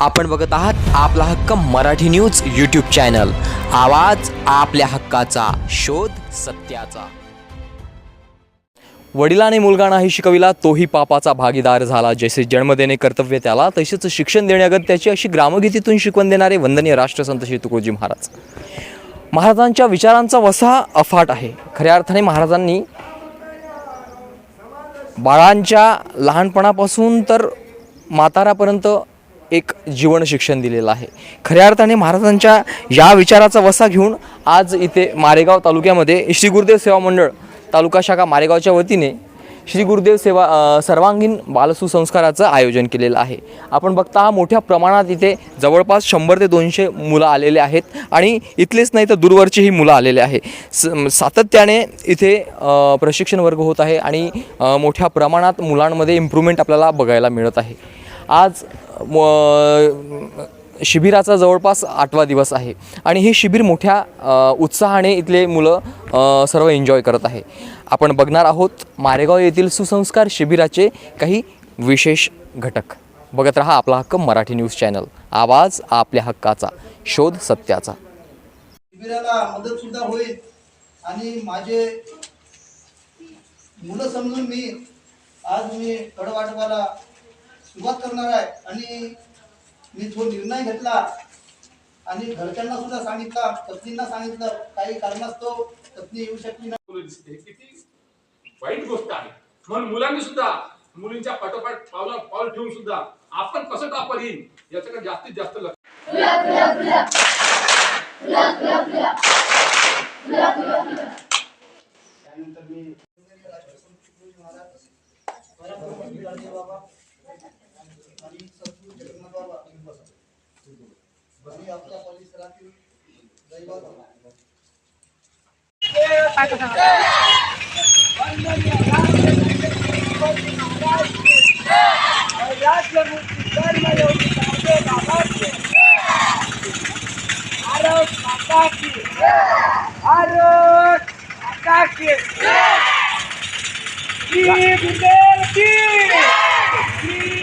आपण बघत आहात आपला हक्क मराठी न्यूज यूट्यूब चॅनल आवाज आपल्या हक्काचा शोध सत्याचा. वडिलाने मुलगा नाही शिकविला तोही पापाचा भागीदार झाला. जैसे जन्म देणे कर्तव्य त्याला तसेच शिक्षण देण्यागत त्याची अशी ग्रामगीतीतून शिकवण देणारे वंदनीय राष्ट्रसंत श्री तुकडोजी महाराज. महाराजांच्या विचारांचा वसा अफाट आहे. खऱ्या अर्थाने महाराजांनी बाळांच्या लहानपणापासून तर म्हातारापर्यंत एक जीवन शिक्षण दिलेलं आहे. खऱ्या अर्थाने महाराजांच्या या विचाराचा वसा घेऊन आज इथे मारेगाव तालुक्यामध्ये श्री गुरुदेव सेवा मंडळ तालुका शाखा मारेगावच्या वतीने श्री गुरुदेव सेवा सर्वांगीण बालसुसंस्काराचं आयोजन केलेलं आहे. आपण बघता हा मोठ्या प्रमाणात इथे जवळपास शंभर ते दोनशे मुलं आलेले आहेत आणि इथलेच नाही तर दूरवरचीही मुलं आलेले आहे. स सातत्याने इथे प्रशिक्षण वर्ग होत आहे आणि मोठ्या प्रमाणात मुलांमध्ये इम्प्रूव्हमेंट आपल्याला बघायला मिळत आहे. आज म- शिबिराचा जवळपास आठवा दिवस आहे. आणि हे शिबिर मोठ्या उत्साहाने इथले मुलं सर्व एन्जॉय करत आहे. आपण बघणार आहोत मारेगाव येथील सुसंस्कार शिबिराचे काही विशेष घटक. बघत रहा आपला हक्क मराठी न्यूज चॅनल. आवाज आपल्या हक्काचा शोध सत्याचा. शिबिराला मदत सुद्धा होईल. आणि माझे मुलं समजून मी आज मी कडवाटवाला सुरुवात करणार आहे. आणि मी तो निर्णय घेतला आणि घरच्यांना सुद्धा सांगितला पत्नींना सांगितलं काही कारणास्तव पत्नी येऊ शकली नाही. दिसते. किती वाईट गोष्ट आहे. म्हणून मुलांनी सुद्धा मुलींच्या पाठोपाठ पावला पाऊल ठेवून सुद्धा आपण कसं टापर येईल याच्याकडे जास्तीत जास्त लक्ष. त्यानंतर मी बाबा आणि सद्गुरू जगन्नाथ बाबा आणि आपल्या परिसरातील दैवत भारत माता की श्री गुरुदेव की श्री गुरुदेव